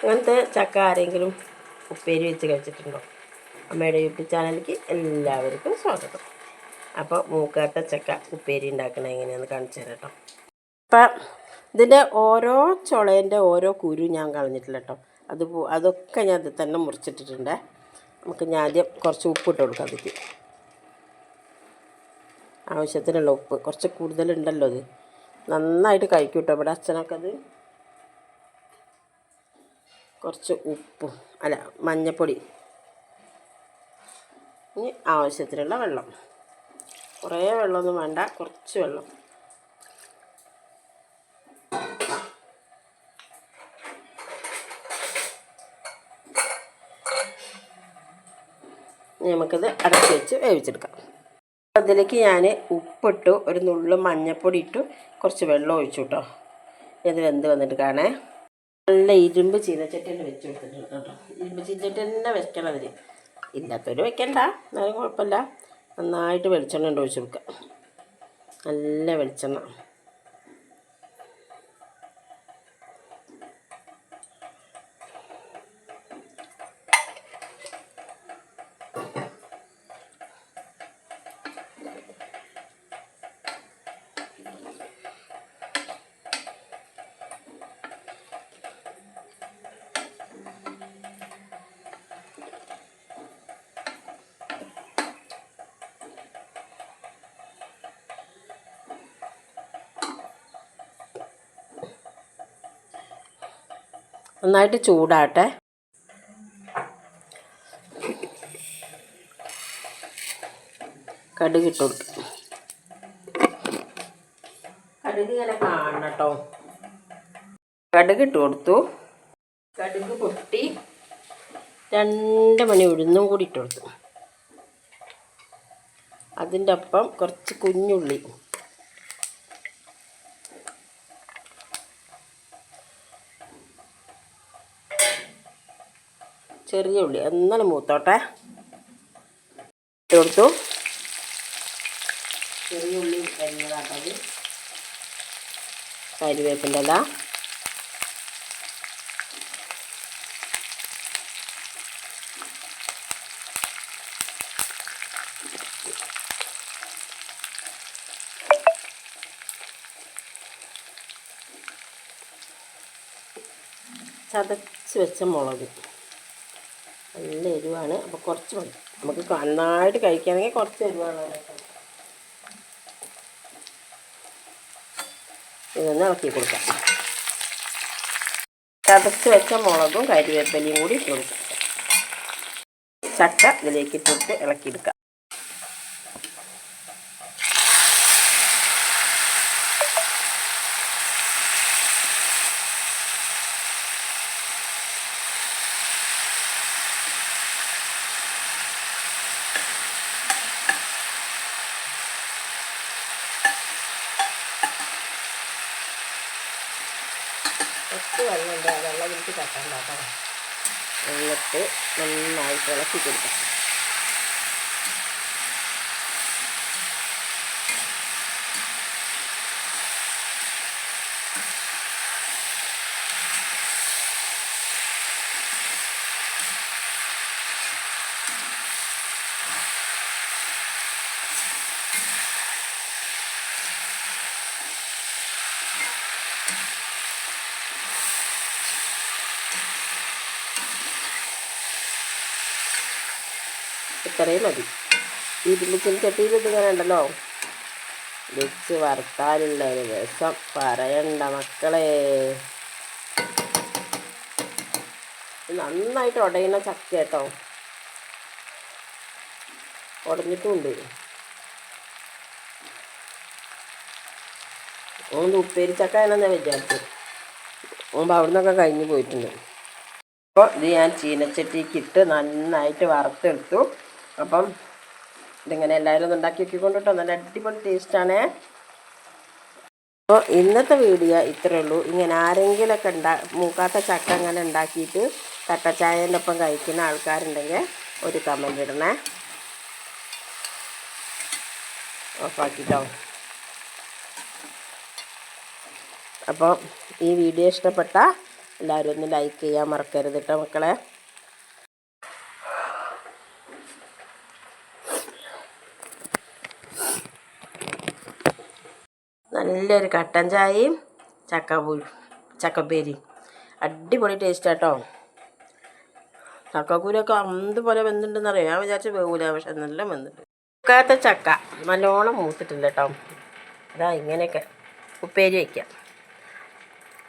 അങ്ങനത്തെ ചക്ക ആരെങ്കിലും ഉപ്പേരി വെച്ച് കഴിച്ചിട്ടുണ്ടോ? അമ്മയുടെ യൂട്യൂബ് ചാനലിലേക്ക് എല്ലാവർക്കും സ്വാഗതം. അപ്പോൾ മൂക്കാട്ട ചക്ക ഉപ്പേരി ഉണ്ടാക്കണം എങ്ങനെയാണെന്ന് കാണിച്ചു തരാം കേട്ടോ. അപ്പം ഇതിന്റെ ഓരോ ചുളേന്റെ ഓരോ കുരു ഞാൻ കളഞ്ഞിട്ടില്ല കേട്ടോ. അത് അതൊക്കെ ഞാൻ ഇത് തന്നെ മുറിച്ചിട്ടിട്ടുണ്ട്. നമുക്ക് ഞാൻ ആദ്യം കുറച്ച് ഉപ്പിട്ട് കൊടുക്കാം അതിൽ ആവശ്യത്തിനുള്ള ഉപ്പ്. കുറച്ച് കൂടുതലുണ്ടല്ലോ അത് നന്നായിട്ട് കഴിക്കും കേട്ടോ. ഇവിടെ അച്ഛനൊക്കെ അത് കുറച്ച് ഉപ്പും അല്ല മഞ്ഞപ്പൊടി. ഇനി ആവശ്യത്തിനുള്ള വെള്ളം. കുറേ വെള്ളമൊന്നും വേണ്ട കുറച്ച് വെള്ളം. നമുക്കത് അടച്ചു വെച്ച് വേവിച്ചെടുക്കാം. അതിലേക്ക് ഞാൻ ഉപ്പിട്ടു ഒരു നുള്ളു മഞ്ഞൾപ്പൊടി ഇട്ടു കുറച്ച് വെള്ളം ഒഴിച്ചു കേട്ടോ ഇത് വെന്ത് വന്നിട്ട് കാണേ? നല്ല ഇരുമ്പ് ചീനച്ചട്ടന്നെ വെച്ച് കൊടുത്തിട്ടുണ്ട് കേട്ടോ. ഇരുമ്പ് ചീനച്ചട്ടന്നെ വെക്കണം അതിൽ ഇല്ലാത്തവർ വെക്കണ്ട. എന്നാലും കുഴപ്പമില്ല. നന്നായിട്ട് വെളിച്ചെണ്ണ ഉണ്ട് ഒഴിച്ച് കൊടുക്കുക. നല്ല വെളിച്ചെണ്ണ. നന്നായിട്ട് ചൂടാട്ടെ. കടുക് ഇട്ട് കൊടുക്കുക കടുക് ഇങ്ങനെ കാണണം കേട്ടോ കടുക് ഇട്ട് കൊടുത്തു. കടുക് പൊട്ടി. രണ്ട് മണി ഉഴുന്നും കൂടി ഇട്ട് കൊടുത്തു. അതിന്റെ ഒപ്പം കുറച്ച് കുഞ്ഞുള്ളി. ചെറിയ ഉള്ളി. എന്നാലും മൂത്തോട്ടെ. ഇട്ട് കൊടുത്തു ചെറിയ ഉള്ളി വരുന്നതാട്ടത് കരിവേപ്പിന്റെ ഇല. ചതച്ച് വെച്ച മുളക്. നല്ല എരിവാണ്. അപ്പോൾ കുറച്ച് മതി. നമുക്ക് നന്നായിട്ട് കഴിക്കുകയാണെങ്കിൽ കുറച്ച് എരിവാണ് ഇതൊന്ന് ഇളക്കി കൊടുക്കാം. ചതച്ച് വെച്ച മുളകും കരിവേപ്പിലയും കൂടി ഇട്ട് കൊടുക്കാം. ചക്ക ഇതിലേക്ക് ഇട്ടിട്ട് ഇളക്കിയെടുക്കാം. കുറച്ച് വെള്ളമുണ്ട് ആ വെള്ളം എനിക്ക് തട്ടാൻ പാട്ടാണ് എന്നിട്ട് നന്നായി ഇളക്കി കൊടുക്കാം ഇത്രയും മതി. ഇരുമ്പിച്ചിന് ചട്ടിയിൽ ഇതിങ്ങനെ ഉണ്ടല്ലോ. വെച്ച് വറുത്താലുള്ള ഒരു രസം പറയണ്ട മക്കളെ. നന്നായിട്ട് ഉടയുന്ന ചക്ക കേട്ടോ. ഉടഞ്ഞിട്ടുമുണ്ട് ഓന്ന് ഉപ്പേരി ചക്ക എന്നാ വിചാരിച്ചു ഓൻ അവിടെ നിന്നൊക്കെ കഴിഞ്ഞ് പോയിട്ടുണ്ട്. അപ്പോൾ ഇത് ഞാൻ ചീനച്ചട്ടിക്കിട്ട് നന്നായിട്ട് വറുത്തെടുത്തു. അപ്പം ഇതിങ്ങനെ എല്ലാവരും ഒന്ന് ഉണ്ടാക്കി വെക്കിക്കൊണ്ട് കേട്ടോ നല്ല അടിപൊളി ടേസ്റ്റാണേ അപ്പോൾ ഇന്നത്തെ വീഡിയോ ഇത്രയേ ഉള്ളൂ. ഇങ്ങനെ ആരെങ്കിലുമൊക്കെ ഉണ്ടാ മൂക്കാത്ത ചക്ക അങ്ങനെ ഉണ്ടാക്കിയിട്ട് കട്ടച്ചായന്റെ ഒപ്പം കഴിക്കുന്ന ആൾക്കാരുണ്ടെങ്കിൽ ഒരു കമന്റ് ഇടണേ. ഓഫാക്കിട്ടോ അപ്പോൾ ഈ വീഡിയോ ഇഷ്ടപ്പെട്ട എല്ലാവരും ഒന്ന് ലൈക്ക് ചെയ്യാൻ മറക്കരുത് കേട്ടോ മക്കളെ. നല്ലൊരു കട്ടൻ ചായയും ചക്കപ്പൂ ചക്കപ്പേരി. അടിപൊളി ടേസ്റ്റ് കേട്ടോ ചക്കക്കൂരൊക്കെ എന്തുപോലെ വെന്തിട്ടുണ്ടെന്ന് അറിയാം ഞാൻ വിചാരിച്ച വേവൂല പക്ഷെ നല്ല വെന്തിട്ട് മുക്കാത്ത ചക്ക നല്ലോണം മൂത്തിട്ടില്ല കേട്ടോ അതാ ഇങ്ങനെയൊക്കെ ഉപ്പേരി വയ്ക്കാം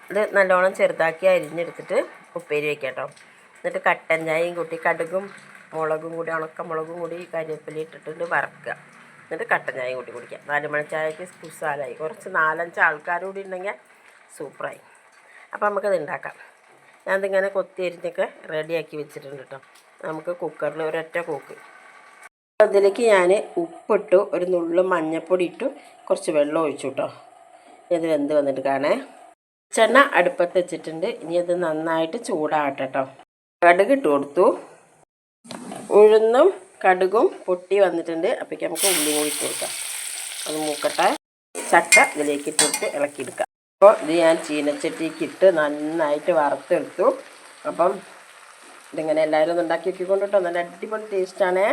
ഇത് നല്ലോണം ചെറുതാക്കി അരിഞ്ഞെടുത്തിട്ട് ഉപ്പേരി വയ്ക്കാം കേട്ടോ എന്നിട്ട് കട്ടൻ ചായയും കൂട്ടി കടുകും മുളകും കൂടി ഉണക്ക മുളകും കൂടി കരിവേപ്പില ഇട്ടിട്ടുണ്ട് വറക്കുക. എന്നിട്ട് കട്ടൻ ചായയും കൂട്ടി കുടിക്കാം. നാല് മണി ചായക്ക് കുസാലായി. കുറച്ച് നാലഞ്ച് ആൾക്കാർ കൂടി ഉണ്ടെങ്കിൽ സൂപ്പറായി. അപ്പോൾ നമുക്കത് ഉണ്ടാക്കാം. ഞാനിതിങ്ങനെ കൊത്തി അരിഞ്ഞൊക്കെ റെഡിയാക്കി വെച്ചിട്ടുണ്ട് കേട്ടോ നമുക്ക് കുക്കറിൽ ഒരൊറ്റ കൂക്ക് അതിലേക്ക് ഞാൻ ഉപ്പിട്ടു ഒരു നുള്ളു മഞ്ഞൾപ്പൊടി ഇട്ടു കുറച്ച് വെള്ളം ഒഴിച്ചു കേട്ടോ ഇത് വെന്ത് വന്നിട്ട് കാണേ? ചെണ്ണ അടുപ്പത്ത് വെച്ചിട്ടുണ്ട്. ഇനി അത് നന്നായിട്ട് ചൂടാകട്ടെ കേട്ടോ കടുക് ഇട്ട് കൊടുത്തു. ഉഴുന്നും കടുകും പൊട്ടി വന്നിട്ടുണ്ട്. അപ്പോഴേക്ക് നമുക്ക് ഉള്ളി കൂടി ഇട്ട് കൊടുക്കാം. അത് മൂക്കട്ടെ. ചട്ട ഇതിലേക്ക് ഇട്ടിട്ട് ഇളക്കിയെടുക്കാം അപ്പോൾ ഇത് ഞാൻ ചീനച്ചട്ടിക്ക് ഇട്ട് നന്നായിട്ട് വറുത്തെടുത്തു. അപ്പം ഇതിങ്ങനെ എല്ലാവരും ഉണ്ടാക്കി വെക്കിക്കൊണ്ടിട്ടോ നല്ല അടിപൊളി ടേസ്റ്റാണേ